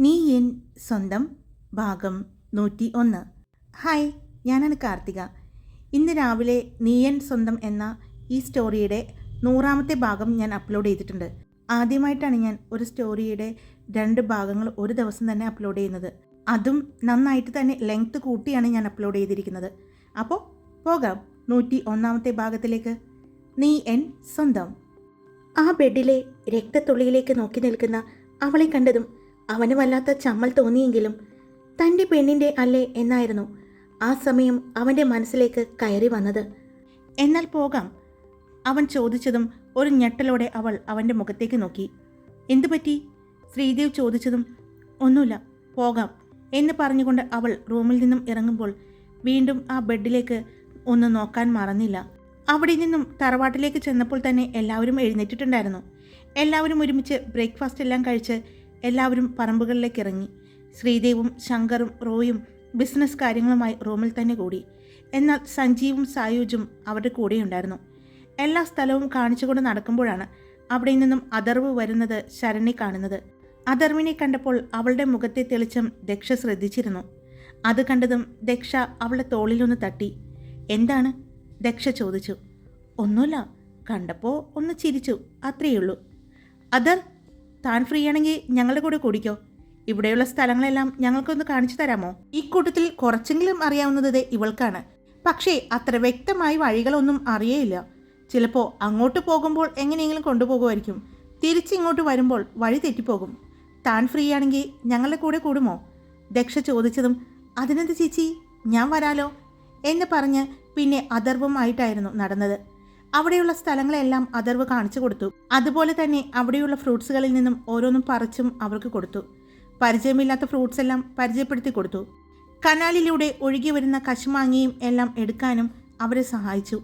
നീ എൻ സ്വന്തം ഭാഗം നൂറ്റി ഒന്ന്. ഹായ് ഞാനാണ് കാർത്തിക. ഇന്ന് രാവിലെ നീ എൻ സ്വന്തം എന്ന ഈ സ്റ്റോറിയുടെ നൂറാമത്തെ ഭാഗം ഞാൻ അപ്ലോഡ് ചെയ്തിട്ടുണ്ട്. ആദ്യമായിട്ടാണ് ഞാൻ ഒരു സ്റ്റോറിയുടെ രണ്ട് ഭാഗങ്ങൾ ഒരു ദിവസം തന്നെ അപ്ലോഡ് ചെയ്യുന്നത്. അതും നന്നായിട്ട് തന്നെ ലെങ്ത് കൂട്ടിയാണ് ഞാൻ അപ്ലോഡ് ചെയ്തിരിക്കുന്നത്. അപ്പോൾ പോകാം നൂറ്റി ഒന്നാമത്തെ ഭാഗത്തിലേക്ക്. നീ എൻ സ്വന്തം. ആ ബെഡിലെ രക്തത്തുള്ളിയിലേക്ക് നോക്കി നിൽക്കുന്ന അവളെ കണ്ടതും അവന് വല്ലാത്ത ചമ്മൽ തോന്നിയെങ്കിലും തന്റെ പെണ്ണിന്റെ അല്ലേ എന്നായിരുന്നു. ആ സമയം അവന്റെ മനസ്സിലേക്ക് കയറി വന്നത്. എന്നാൽ പോകാം അവൻ ചോദിച്ചതും ഒരു ഞെട്ടലോടെ അവൾ അവന്റെ മുഖത്തേക്ക് നോക്കി. എന്തു പറ്റി? ശ്രീദേവ് ചോദിച്ചതും ഒന്നുമില്ല പോകാം എന്ന് പറഞ്ഞുകൊണ്ട് അവൾ റൂമിൽ നിന്നും ഇറങ്ങുമ്പോൾ വീണ്ടും ആ ബെഡിലേക്ക് ഒന്ന് നോക്കാൻ മറന്നില്ല. അവിടെ നിന്നും തറവാട്ടിലേക്ക് ചെന്നപ്പോൾ തന്നെ എല്ലാവരും എഴുന്നേറ്റിട്ടുണ്ടായിരുന്നു. എല്ലാവരും ഒരുമിച്ച് ബ്രേക്ക്ഫാസ്റ്റ് എല്ലാം കഴിച്ച് എല്ലാവരും പറമ്പുകളിലേക്ക് ഇറങ്ങി ശ്രീദേവും ശങ്കറും റോയും ബിസിനസ് കാര്യങ്ങളുമായി റൂമിൽ തന്നെ കൂടി. എന്നാൽ സഞ്ജീവും സായൂജും അവരുടെ കൂടെയുണ്ടായിരുന്നു. എല്ലാ സ്ഥലവും കാണിച്ചുകൊണ്ട് നടക്കുമ്പോഴാണ് അവിടെ നിന്നും അതർവ് വരുന്നത് ശരണി കാണുന്നത്. അഥർവിനെ കണ്ടപ്പോൾ അവളുടെ മുഖത്തെ തെളിച്ചം ദക്ഷ ശ്രദ്ധിച്ചിരുന്നു. അത് കണ്ടതും ദക്ഷ അവളുടെ തോളിലൊന്ന് തട്ടി. എന്താണ്? ദക്ഷ ചോദിച്ചു. ഒന്നുമില്ല. കണ്ടപ്പോൾ ഒന്ന് ചിരിച്ചു. അത്രയേ ഉള്ളൂ. അതർ താൻ ഫ്രീ ആണെങ്കിൽ ഞങ്ങളുടെ കൂടെ കൂടിക്കോ. ഇവിടെയുള്ള സ്ഥലങ്ങളെല്ലാം ഞങ്ങൾക്കൊന്ന് കാണിച്ചു തരാമോ? ഈ കൂട്ടത്തിൽ കുറച്ചെങ്കിലും അറിയാവുന്നത് ഇവൾക്കാണ്. പക്ഷേ അത്ര വ്യക്തമായി വഴികളൊന്നും അറിയേയില്ല. ചിലപ്പോൾ അങ്ങോട്ട് പോകുമ്പോൾ എങ്ങനെയെങ്കിലും കൊണ്ടുപോകുമായിരിക്കും. തിരിച്ചിങ്ങോട്ട് വരുമ്പോൾ വഴി തെറ്റിപ്പോകും. താൻ ഫ്രീ ആണെങ്കിൽ ഞങ്ങളുടെ കൂടെ കൂടുമോ? ദക്ഷ ചോദിച്ചതും അതിനെന്ത് ചേച്ചി? ഞാൻ വരാലോ? എന്ന് പറഞ്ഞ് പിന്നെ അധർവമായിട്ടായിരുന്നു നടന്നത്. അവിടെയുള്ള സ്ഥലങ്ങളെല്ലാം അതർവ് കാണിച്ചു കൊടുത്തു. അതുപോലെ തന്നെ അവിടെയുള്ള ഫ്രൂട്ട്സുകളിൽ നിന്നും ഓരോന്നും പറിച്ചും അവർക്ക് കൊടുത്തു. പരിചയമില്ലാത്ത ഫ്രൂട്ട്സ് എല്ലാം പരിചയപ്പെടുത്തി കൊടുത്തു. കനാലിലൂടെ ഒഴുകി വരുന്ന കശുമാങ്ങയും എല്ലാം എടുക്കാനും അവരെ സഹായിച്ചു.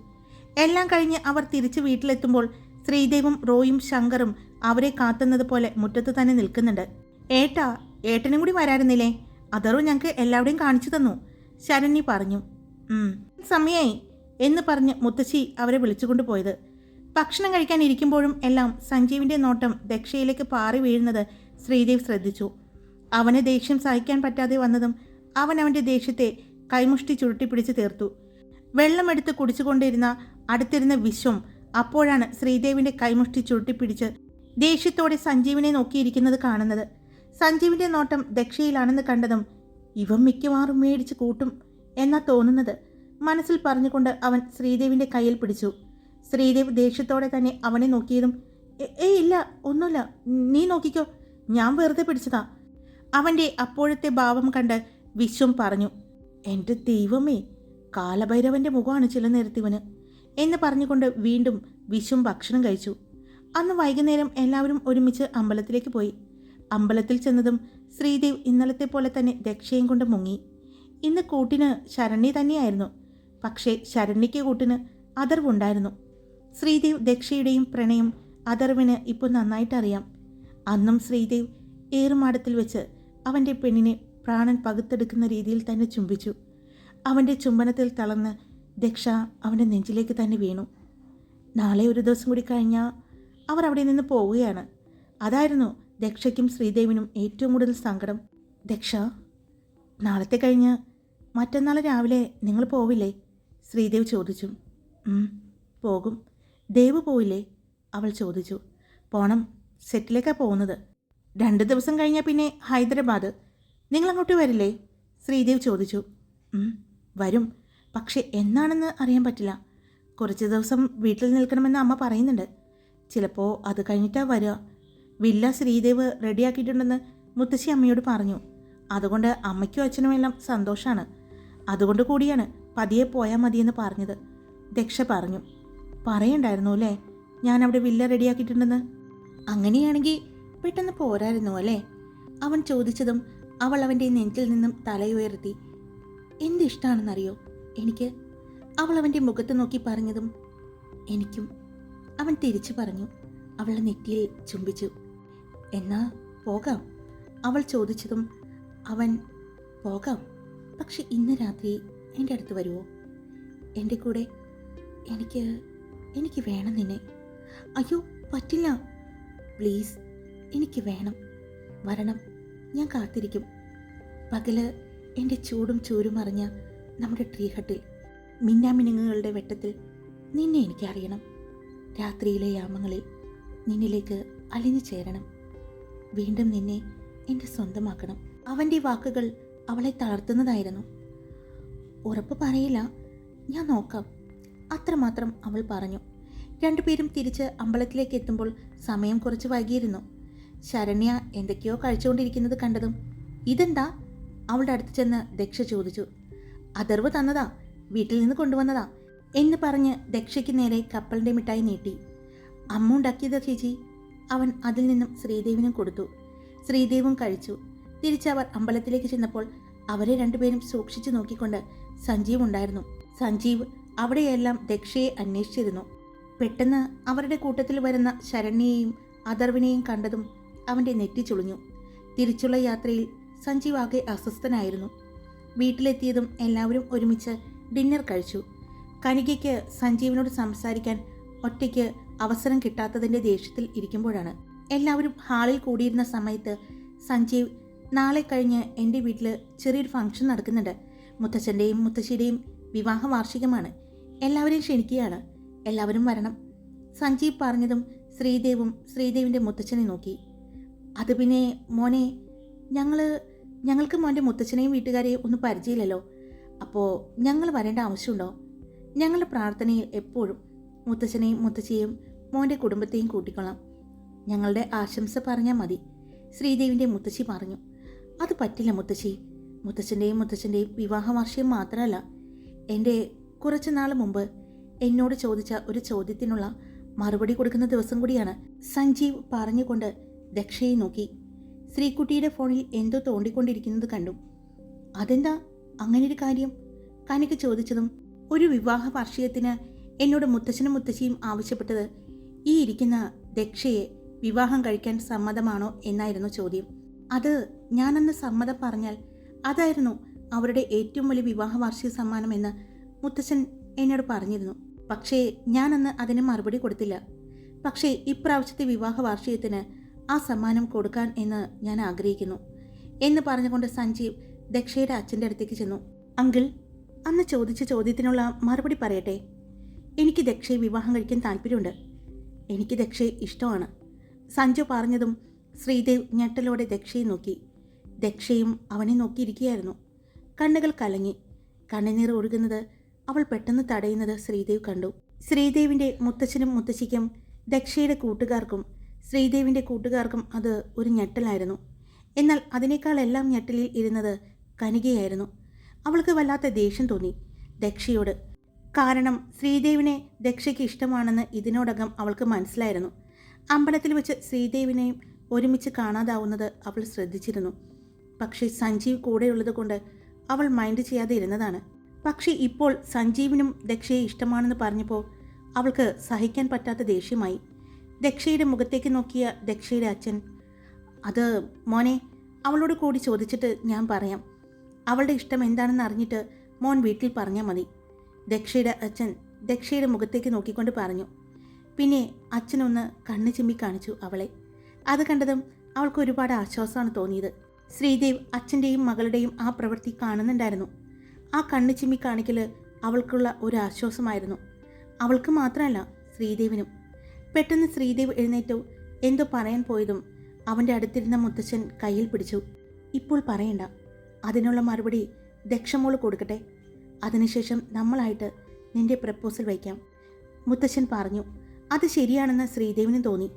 എല്ലാം കഴിഞ്ഞ് അവർ തിരിച്ച് വീട്ടിലെത്തുമ്പോൾ ശ്രീദേവും റോയും ശങ്കറും അവരെ കാത്തുന്നത് പോലെ മുറ്റത്ത് തന്നെ നിൽക്കുന്നുണ്ട്. ഏട്ടാ ഏട്ടനും കൂടി വരാറുന്നില്ലേ അതറു ഞങ്ങൾക്ക് എല്ലാവരുടെയും കാണിച്ചു തന്നു ശരണ്യ പറഞ്ഞു. "ഉം, സമയായി. എന്ന് പറഞ്ഞ് മുത്തശ്ശി അവരെ വിളിച്ചുകൊണ്ട് പോയത്. ഭക്ഷണം കഴിക്കാൻ ഇരിക്കുമ്പോഴും എല്ലാം സഞ്ജീവിന്റെ നോട്ടം ദക്ഷയിലേക്ക് പാറി വീഴുന്നത് ശ്രീദേവ് ശ്രദ്ധിച്ചു. അവനെ ദേഷ്യം സഹിക്കാൻ പറ്റാതെ വന്നതും അവൻ അവന്റെ ദേഷ്യത്തെ കൈമുഷ്ടി ചുരുട്ടിപ്പിടിച്ച് തീർത്തു. വെള്ളമെടുത്ത് കുടിച്ചുകൊണ്ടിരുന്ന അടുത്തിരുന്ന വിശ്വം അപ്പോഴാണ് ശ്രീദേവിന്റെ കൈമുഷ്ടി ചുരുട്ടിപ്പിടിച്ച് ദേഷ്യത്തോടെ സഞ്ജീവിനെ നോക്കിയിരിക്കുന്നത് കാണുന്നത്. സഞ്ജീവിന്റെ നോട്ടം ദക്ഷയിലാണെന്ന് കണ്ടതും ഇവൻ മിക്കവാറും മേടിച്ച് കൂട്ടും എന്നാ തോന്നുന്നത്. മനസ്സിൽ പറഞ്ഞുകൊണ്ട് അവൻ ശ്രീദേവിന്റെ കയ്യിൽ പിടിച്ചു. ശ്രീദേവ് ദേഷ്യത്തോടെ തന്നെ അവനെ നോക്കിയതും ഏ ഇല്ല ഒന്നുമില്ല നീ നോക്കിക്കോ ഞാൻ വെറുതെ പിടിച്ചതാ. അവന്റെ അപ്പോഴത്തെ ഭാവം കണ്ട് വിശ്വം പറഞ്ഞു എന്റെ ദൈവമേ കാലഭൈരവന്റെ മുഖമാണ് ചില നേരത്തിവന് എന്ന് പറഞ്ഞുകൊണ്ട് വീണ്ടും വിശ്വം ഭക്ഷണം കഴിച്ചു. അന്ന് വൈകുന്നേരം എല്ലാവരും ഒരുമിച്ച് അമ്പലത്തിലേക്ക് പോയി. അമ്പലത്തിൽ ചെന്നതും ശ്രീദേവ് ഇന്നലത്തെ പോലെ തന്നെ രക്ഷയും കൊണ്ട് മുങ്ങി. ഇന്ന് കൂട്ടിന് ശരണ്യ തന്നെയായിരുന്നു. പക്ഷേ ശരണ്യയ്ക്ക് കൂട്ടിന് അതർവുണ്ടായിരുന്നു. ശ്രീദേവ് ദക്ഷയുടെയും പ്രണയം അതർവിന് ഇപ്പോൾ നന്നായിട്ടറിയാം. അന്നും ശ്രീദേവ് ഏറുമാടത്തിൽ വെച്ച് അവന്റെ പെണ്ണിനെ പ്രാണൻ പകുത്തെടുക്കുന്ന രീതിയിൽ തന്നെ ചുംബിച്ചു. അവന്റെ ചുംബനത്തിൽ തളർന്ന് ദക്ഷ അവന്റെ നെഞ്ചിലേക്ക് തന്നെ വീണു. നാളെ ഒരു ദിവസം കൂടി കഴിഞ്ഞാൽ അവർ അവിടെ നിന്ന് പോവുകയാണ്. അതായിരുന്നു ദക്ഷയ്ക്കും ശ്രീദേവിനും ഏറ്റവും കൂടുതൽ സങ്കടം. ദക്ഷ നാളത്തെ കഴിഞ്ഞ് മറ്റന്നാൾ രാവിലെ നിങ്ങൾ പോവില്ലേ? ശ്രീദേവ് ചോദിച്ചു. പോകും. ദേവ് പോയില്ലേ? അവൾ ചോദിച്ചു. പോണം. സെറ്റിലേക്കാണ് പോകുന്നത്. രണ്ട് ദിവസം കഴിഞ്ഞാൽ പിന്നെ ഹൈദരാബാദ്. നിങ്ങൾ അങ്ങോട്ട് വരില്ലേ? ശ്രീദേവ് ചോദിച്ചു. വരും. പക്ഷെ എന്നാണെന്ന് അറിയാൻ പറ്റില്ല. കുറച്ച് ദിവസം വീട്ടിൽ നിൽക്കണമെന്ന് അമ്മ പറയുന്നുണ്ട്. ചിലപ്പോൾ അത് കഴിഞ്ഞിട്ടാണ് വരിക. വില്ല ശ്രീദേവ് റെഡിയാക്കിയിട്ടുണ്ടെന്ന് മുത്തശ്ശി അമ്മയോട് പറഞ്ഞു. അതുകൊണ്ട് അമ്മയ്ക്കും അച്ഛനും എല്ലാം സന്തോഷമാണ് അതുകൊണ്ട് കൂടിയാണ്. പതിയെ പോയാൽ മതിയെന്ന് പറഞ്ഞത്. ദക്ഷ പറഞ്ഞു. പറയണ്ടായിരുന്നു അല്ലേ? ഞാൻ അവിടെ വില്ല റെഡിയാക്കിയിട്ടുണ്ടെന്ന്. അങ്ങനെയാണെങ്കിൽ പെട്ടെന്ന് പോരായിരുന്നു അല്ലേ? അവൻ ചോദിച്ചതും അവൾ അവന്റെ നെഞ്ചിൽ നിന്നും തലയുയർത്തി. എന്തിഷ്ടാണെന്നറിയോ? എനിക്ക് അവൾ അവന്റെ മുഖത്ത് നോക്കി പറഞ്ഞതും എനിക്കും. അവൻ തിരിച്ചു പറഞ്ഞു. അവളെ നെറ്റിയിൽ ചുംബിച്ചു. എന്നാ പോകാം. അവൾ ചോദിച്ചതും അവൻ പോകാം. പക്ഷെ ഇന്ന് രാത്രി എന്റെ അടുത്ത് വരുമോ എന്റെ കൂടെ എനിക്ക് എനിക്ക് വേണം നിന്നെ. അയ്യോ പറ്റില്ല. പ്ലീസ് എനിക്ക് വേണം. വരണം. ഞാൻ കാത്തിരിക്കും. പകൽ എന്റെ ചൂടും ചൂരും അറിഞ്ഞ നമ്മുടെ ട്രീ ഹട്ടിൽ മിന്നാമിനുങ്ങുകളുടെ വെട്ടത്തിൽ നിന്നെ എനിക്കറിയണം. രാത്രിയിലെ യാമങ്ങളിൽ നിന്നിലേക്ക് അലിഞ്ഞു ചേരണം. വീണ്ടും നിന്നെ എന്റെ സ്വന്തമാക്കണം. അവന്റെ വാക്കുകൾ അവളെ തളർത്തുന്നതായിരുന്നു. ഉറപ്പ് പറയില്ല. ഞാൻ നോക്കാം. അത്രമാത്രം അവൾ പറഞ്ഞു. രണ്ടുപേരും തിരിച്ച് അമ്പലത്തിലേക്ക് എത്തുമ്പോൾ സമയം കുറച്ച് വൈകിയിരുന്നു. ശരണ്യ എന്തൊക്കെയോ കഴിച്ചുകൊണ്ടിരിക്കുന്നത് കണ്ടതും ഇതെന്താ? അവളുടെ അടുത്ത് ചെന്ന് ദക്ഷ ചോദിച്ചു. അതർവ് തന്നതാ വീട്ടിൽ നിന്ന് കൊണ്ടുവന്നതാ എന്ന് പറഞ്ഞ് ദക്ഷയ്ക്ക് നേരെ കപ്പലിന്റെ മിഠായി നീട്ടി. അമ്മ ഉണ്ടാക്കിയതാ ചേച്ചി. അവൻ അതിൽ നിന്നും ശ്രീദേവിനും കൊടുത്തു. ശ്രീദേവും കഴിച്ചു. തിരിച്ചവർ അമ്പലത്തിലേക്ക് ചെന്നപ്പോൾ അവരെ രണ്ടുപേരും സൂക്ഷിച്ചു നോക്കിക്കൊണ്ട് സഞ്ജീവ് ഉണ്ടായിരുന്നു. സഞ്ജീവ് അവിടെയെല്ലാം ദക്ഷയെ അന്വേഷിച്ചിരുന്നു. പെട്ടെന്ന് അവരുടെ കൂട്ടത്തിൽ വരുന്ന ശരണ്യയെയും അഥർവിനെയും കണ്ടതും അവന്റെ നെറ്റി ചുളിഞ്ഞു. തിരിച്ചുള്ള യാത്രയിൽ സഞ്ജീവ് ആകെ അസ്വസ്ഥനായിരുന്നു. വീട്ടിലെത്തിയതും എല്ലാവരും ഒരുമിച്ച് ഡിന്നർ കഴിച്ചു. കനികയ്ക്ക് സഞ്ജീവിനോട് സംസാരിക്കാൻ ഒറ്റയ്ക്ക് അവസരം കിട്ടാത്തതിന്റെ ദേഷ്യത്തിൽ ഇരിക്കുമ്പോഴാണ്. എല്ലാവരും ഹാളിൽ കൂടിയിരുന്ന സമയത്ത് സഞ്ജീവ് നാളെ കഴിഞ്ഞ് എന്റെ വീട്ടിൽ ചെറിയൊരു ഫംഗ്ഷൻ നടക്കുന്നുണ്ട്. മുത്തച്ഛന്റെയും മുത്തശ്ശിയുടെയും വിവാഹ വാർഷികമാണ്. എല്ലാവരെയും ക്ഷണിക്കുകയാണ്. എല്ലാവരും വരണം. സഞ്ജീവ് പറഞ്ഞതും ശ്രീദേവും ശ്രീദേവിന്റെ മുത്തച്ഛനെ നോക്കി. അത് പിന്നെ മോനെ ഞങ്ങൾ ഞങ്ങൾക്ക് മോന്റെ മുത്തച്ഛനെയും വീട്ടുകാരെയും ഒന്നും പരിചയമില്ലല്ലോ. അപ്പോൾ ഞങ്ങൾ വരേണ്ട ആവശ്യമുണ്ടോ? ഞങ്ങളുടെ പ്രാർത്ഥനയിൽ എപ്പോഴും മുത്തച്ഛനെയും മുത്തശ്ശിയെയും മോന്റെ കുടുംബത്തെയും കൂട്ടിക്കൊള്ളാം. ഞങ്ങളുടെ ആശംസ പറഞ്ഞാൽ മതി. ശ്രീദേവിന്റെ മുത്തശ്ശി പറഞ്ഞു. അത് പറ്റില്ല മുത്തശ്ശി മുത്തച്ഛന്റെയും മുത്തച്ഛന്റെയും വിവാഹ വാർഷികം മാത്രമല്ല എന്റെ കുറച്ച് നാൾ മുമ്പ് എന്നോട് ചോദിച്ച ഒരു ചോദ്യത്തിനുള്ള മറുപടി കൊടുക്കുന്ന ദിവസം കൂടിയാണ് സഞ്ജീവ് പറഞ്ഞുകൊണ്ട് ദക്ഷയെ നോക്കി. ശ്രീകുട്ടിയുടെ ഫോണിൽ എന്തോ തോണ്ടിക്കൊണ്ടിരിക്കുന്നത് കണ്ടു. അതെന്താ? അങ്ങനെ ഒരു കാര്യം? കനിക്ക് ചോദിച്ചതും ഒരു വിവാഹ വാർഷികത്തിന് എന്നോട് മുത്തച്ഛനും മുത്തശ്ശിയും ആവശ്യപ്പെട്ടത് ഈ ഇരിക്കുന്ന ദക്ഷയെ വിവാഹം കഴിക്കാൻ സമ്മതമാണോ? എന്നായിരുന്നു ചോദ്യം. അത് ഞാനന്ന് സമ്മതം പറഞ്ഞാൽ അതായിരുന്നു അവരുടെ ഏറ്റവും വലിയ വിവാഹ വാർഷിക സമ്മാനമെന്ന് മുത്തച്ഛൻ എന്നോട് പറഞ്ഞിരുന്നു. പക്ഷേ ഞാനന്ന് അതിന് മറുപടി കൊടുത്തില്ല. പക്ഷേ ഇപ്രാവശ്യത്തെ വിവാഹ വാർഷികത്തിന് ആ സമ്മാനം കൊടുക്കാൻ എന്ന് ഞാൻ ആഗ്രഹിക്കുന്നു എന്ന് പറഞ്ഞുകൊണ്ട് സഞ്ജീവ് ദക്ഷയുടെ അച്ഛന്റെ അടുത്തേക്ക് ചെന്നു. അങ്കിൾ അന്ന് ചോദിച്ച ചോദ്യത്തിനുള്ള മറുപടി പറയട്ടെ? എനിക്ക് ദക്ഷയെ വിവാഹം കഴിക്കാൻ താല്പര്യമുണ്ട്. എനിക്ക് ദക്ഷയെ ഇഷ്ടമാണ്. സഞ്ജു പറഞ്ഞതും ശ്രീദേവ് ഞെട്ടലോടെ ദക്ഷയെ നോക്കി. ദക്ഷയും അവനെ നോക്കിയിരിക്കുകയായിരുന്നു. കണ്ണുകൾ കലങ്ങി. കണ്ണുനീർ ഒഴുകുന്നത് അവൾ പെട്ടെന്ന് തടയുന്നത് ശ്രീദേവ് കണ്ടു. ശ്രീദേവിന്റെ മുത്തച്ഛനും മുത്തശ്ശിക്കും ദക്ഷയുടെ കൂട്ടുകാർക്കും ശ്രീദേവിന്റെ കൂട്ടുകാർക്കും അത് ഒരു ഞെട്ടലായിരുന്നു. എന്നാൽ അതിനേക്കാളെല്ലാം ഞെട്ടലിൽ ഇരുന്നത് കനികയായിരുന്നു. അവൾക്ക് വല്ലാത്ത ദേഷ്യം തോന്നി. ദക്ഷയോട് കാരണം ശ്രീദേവിനെ ദക്ഷയ്ക്ക് ഇഷ്ടമാണെന്ന് ഇതിനോടകം അവൾക്ക് മനസ്സിലായിരുന്നു. അമ്പലത്തിൽ വെച്ച് ശ്രീദേവിനെയും ഒരുമിച്ച് കാണാതാവുന്നത് അവൾ ശ്രദ്ധിച്ചിരുന്നു. പക്ഷേ സഞ്ജീവ് കൂടെയുള്ളത് കൊണ്ട് അവൾ മൈൻഡ് ചെയ്യാതെ ഇരുന്നതാണ്. പക്ഷേ ഇപ്പോൾ സഞ്ജീവിനും ദക്ഷയെ ഇഷ്ടമാണെന്ന് പറഞ്ഞപ്പോൾ അവൾക്ക് സഹിക്കാൻ പറ്റാത്ത ദേഷ്യമായി. ദക്ഷയുടെ മുഖത്തേക്ക് നോക്കിയ ദക്ഷയുടെ അച്ഛൻ അത് മോനെ അവളോട് കൂടി ചോദിച്ചിട്ട് ഞാൻ പറയാം. അവളുടെ ഇഷ്ടം എന്താണെന്ന് അറിഞ്ഞിട്ട് മോൻ വീട്ടിൽ പറഞ്ഞാൽ മതി. ദക്ഷയുടെ അച്ഛൻ ദക്ഷയുടെ മുഖത്തേക്ക് നോക്കിക്കൊണ്ട് പറഞ്ഞു. പിന്നെ അച്ഛനൊന്ന് കണ്ണു ചിമ്മി കാണിച്ചു അവളെ. അത് കണ്ടതും അവൾക്ക് ഒരുപാട് ആശ്വാസമാണ് തോന്നിയത്. ശ്രീദേവ് അച്ഛന്റെയും മകളുടെയും ആ പ്രവൃത്തി കാണുന്നുണ്ടായിരുന്നു. ആ കണ്ണു ചിമ്മി കാണിക്കൽ അവൾക്കുള്ള ഒരു ആശ്വാസമായിരുന്നു. അവൾക്ക് മാത്രമല്ല ശ്രീദേവിനും. പെട്ടെന്ന് ശ്രീദേവ് എഴുന്നേറ്റു. എന്തോ പറയാൻ പോയതും അവന്റെ അടുത്തിരുന്ന മുത്തച്ഛൻ കയ്യിൽ പിടിച്ചു. ഇപ്പോൾ പറയണ്ട. അതിനുള്ള മറുപടി ദക്ഷമോൾ കൊടുക്കട്ടെ. അതിനുശേഷം നമ്മളായിട്ട് നിന്റെ പ്രപ്പോസൽ വയ്ക്കാം. മുത്തച്ഛൻ പറഞ്ഞു. അത് ശരിയാണെന്ന് ശ്രീദേവിന് തോന്നി.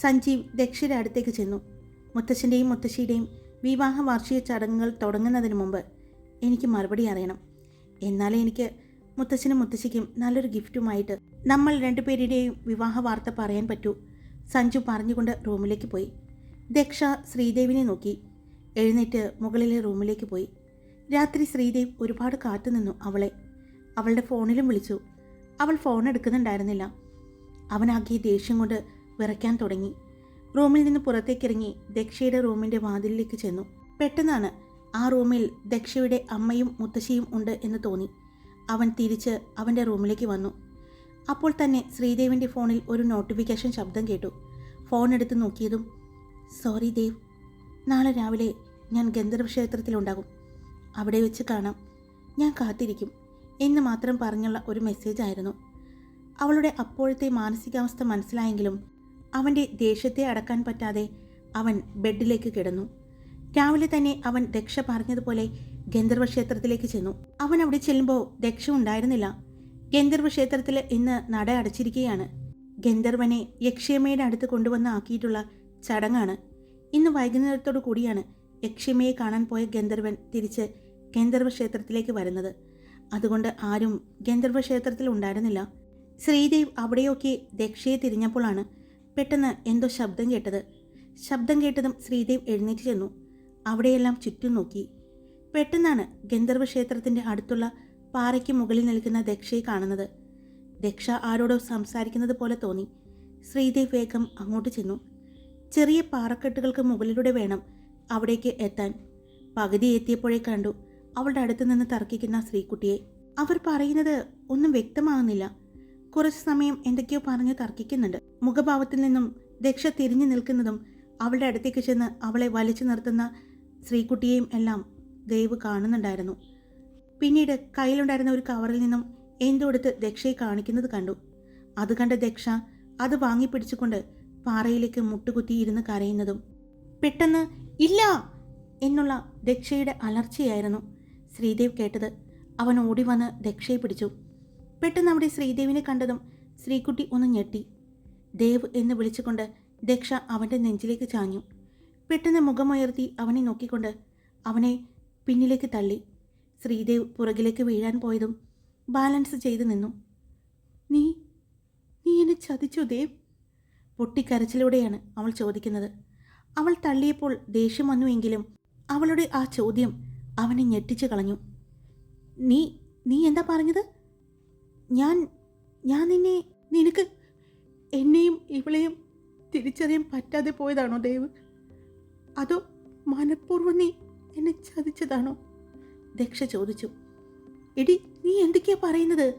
സഞ്ജീവ് ദക്ഷയുടെ അടുത്തേക്ക് ചെന്നു. മുത്തച്ഛന്റെയും മുത്തശ്ശിയുടെയും വിവാഹ വാർഷിക ചടങ്ങുകൾ തുടങ്ങുന്നതിന് മുമ്പ് എനിക്ക് മറുപടി അറിയണം. എന്നാലേ എനിക്ക് മുത്തശ്ശനും മുത്തശ്ശിക്കും നല്ലൊരു ഗിഫ്റ്റുമായിട്ട് നമ്മൾ രണ്ടുപേരുടെയും വിവാഹ വാർത്ത പറയാൻ പറ്റൂ. സഞ്ജു പറഞ്ഞുകൊണ്ട് റൂമിലേക്ക് പോയി. ദക്ഷ ശ്രീദേവിനെ നോക്കി. എഴുന്നേറ്റ് മുകളിലെ റൂമിലേക്ക് പോയി. രാത്രി ശ്രീദേവ് ഒരുപാട് കാത്തുനിന്നു അവളെ. അവളുടെ ഫോണിലും വിളിച്ചു. അവൾ ഫോൺ എടുക്കുന്നുണ്ടായിരുന്നില്ല. അവനാകെ ദേഷ്യം കൊണ്ട് വിറയ്ക്കാൻ തുടങ്ങി. റൂമിൽ നിന്ന് പുറത്തേക്കിറങ്ങി ദക്ഷയുടെ റൂമിന്റെ വാതിലിലേക്ക് ചെന്നു. പെട്ടെന്നാണ് ആ റൂമിൽ ദക്ഷയുടെ അമ്മയും മുത്തശ്ശിയും ഉണ്ട് എന്ന് തോന്നി. അവൻ തിരിച്ച് അവന്റെ റൂമിലേക്ക് വന്നു. അപ്പോൾ തന്നെ ശ്രീദേവിന്റെ ഫോണിൽ ഒരു നോട്ടിഫിക്കേഷൻ ശബ്ദം കേട്ടു. ഫോൺ എടുത്ത് നോക്കിയതും സോറി ദേവ് നാളെ രാവിലെ ഞാൻ ഗന്ധർവ ക്ഷേത്രത്തിലുണ്ടാകും അവിടെ വെച്ച് കാണാം. ഞാൻ കാത്തിരിക്കും എന്ന് മാത്രം പറഞ്ഞുള്ള ഒരു മെസ്സേജായിരുന്നു അവളുടെ അപ്പോഴത്തെ മാനസികാവസ്ഥ മനസ്സിലായെങ്കിലും അവന്റെ ദേഷ്യത്തെ അടക്കാൻ പറ്റാതെ അവൻ ബെഡിലേക്ക് കിടന്നു. രാവിലെ തന്നെ അവൻ ദക്ഷ പറഞ്ഞതുപോലെ ഗന്ധർവ ക്ഷേത്രത്തിലേക്ക് ചെന്നു. അവൻ അവിടെ ചെല്ലുമ്പോൾ ദക്ഷ ഉണ്ടായിരുന്നില്ല. ഗന്ധർവ ക്ഷേത്രത്തിൽ ഇന്ന് നട അടച്ചിരിക്കുകയാണ്. ഗന്ധർവനെ യക്ഷിയമ്മയുടെ അടുത്ത് കൊണ്ടുവന്ന് ആക്കിയിട്ടുള്ള ചടങ്ങാണ്. ഇന്ന് വൈകുന്നേരത്തോടു കൂടിയാണ് യക്ഷിയമ്മയെ കാണാൻ പോയ ഗന്ധർവൻ തിരിച്ച് ഗന്ധർവ ക്ഷേത്രത്തിലേക്ക് വരുന്നത്. അതുകൊണ്ട് ആരും ഗന്ധർവ ക്ഷേത്രത്തിൽ ഉണ്ടായിരുന്നില്ല. ശ്രീദേവ് അവിടെയൊക്കെ ദക്ഷയെ തിരിഞ്ഞപ്പോഴാണ് പെട്ടെന്ന് എന്തോ ശബ്ദം കേട്ടത്. ശബ്ദം കേട്ടതും ശ്രീദേവ് എഴുന്നേറ്റ് ചെന്നു. അവിടെയെല്ലാം ചുറ്റും നോക്കി. പെട്ടെന്നാണ് ഗന്ധർവ ക്ഷേത്രത്തിന്റെ അടുത്തുള്ള പാറയ്ക്ക് മുകളിൽ നിൽക്കുന്ന ദക്ഷയെ കാണുന്നത്. ദക്ഷ ആരോടോ സംസാരിക്കുന്നത് പോലെ തോന്നി. ശ്രീദേവ് വേഗം അങ്ങോട്ട് ചെന്നു. ചെറിയ പാറക്കെട്ടുകൾക്ക് മുകളിലൂടെ വേണം അവിടേക്ക് എത്താൻ. പകുതി എത്തിയപ്പോഴേ കണ്ടു അവളുടെ അടുത്ത് നിന്ന് തർക്കിക്കുന്ന സ്ത്രീക്കുട്ടിയെ അവർ പറയുന്നത് ഒന്നും വ്യക്തമാകുന്നില്ല. കുറച്ച് സമയം എന്തൊക്കെയോ പറഞ്ഞു തർക്കിക്കുന്നുണ്ട്. മുഖഭാവത്തിൽ നിന്നും ദക്ഷ തിരിഞ്ഞു നിൽക്കുന്നതും അവളുടെ അടുത്തേക്ക് ചെന്ന് അവളെ വലിച്ചു നിർത്തുന്ന ശ്രീകുട്ടിയെയും എല്ലാം ദേവ് കാണുന്നുണ്ടായിരുന്നു. പിന്നീട് കയ്യിലുണ്ടായിരുന്ന ഒരു കവറിൽ നിന്നും എന്തോ എടുത്ത് ദക്ഷയെ കാണിക്കുന്നത് കണ്ടു. അത് കണ്ട ദക്ഷ അത് വാങ്ങി പിടിച്ചുകൊണ്ട് പാറയിലേക്ക് മുട്ടുകുത്തി ഇരുന്ന് കരയുന്നതും പെട്ടെന്ന് ഇല്ല! എന്നുള്ള ദക്ഷയുടെ അലർച്ചയായിരുന്നു ശ്രീദേവ് കേട്ടത്. അവൻ ഓടി വന്ന് ദക്ഷയെ പിടിച്ചു. പെട്ടെന്ന് അവിടെ ശ്രീദേവിനെ കണ്ടതും ശ്രീകുട്ടി ഒന്ന് ഞെട്ടി. ദേവ് എന്ന് വിളിച്ചുകൊണ്ട് ദക്ഷ അവന്റെ നെഞ്ചിലേക്ക് ചാഞ്ഞു. പെട്ടെന്ന് മുഖമുയർത്തി അവനെ നോക്കിക്കൊണ്ട് അവനെ പിന്നിലേക്ക് തള്ളി. ശ്രീദേവ് പുറകിലേക്ക് വീഴാൻ പോയതും ബാലൻസ് ചെയ്തു നിന്നു. നീ നീ എന്നെ ചതിച്ചു ദേവ്? പൊട്ടിക്കരച്ചിലൂടെയാണ് അവൾ ചോദിക്കുന്നത്. അവൾ തള്ളിയപ്പോൾ ദേഷ്യം വന്നുവെങ്കിലും അവളുടെ ആ ചോദ്യം അവനെ ഞെട്ടിച്ചു കളഞ്ഞു. നീ നീ എന്താ പറഞ്ഞത്? ഞാൻ ഞാൻ നിന്നെ നിനക്ക് എന്നെയും ഇവളെയും തിരിച്ചറിയാൻ പറ്റാതെ പോയതാണോ ദേവ്? അതോ മനഃപൂർവം നീ എന്നെ ചതിച്ചതാണോ? ദക്ഷ ചോദിച്ചു. എടി നീ എന്തൊക്കെയാ പറയുന്നത്?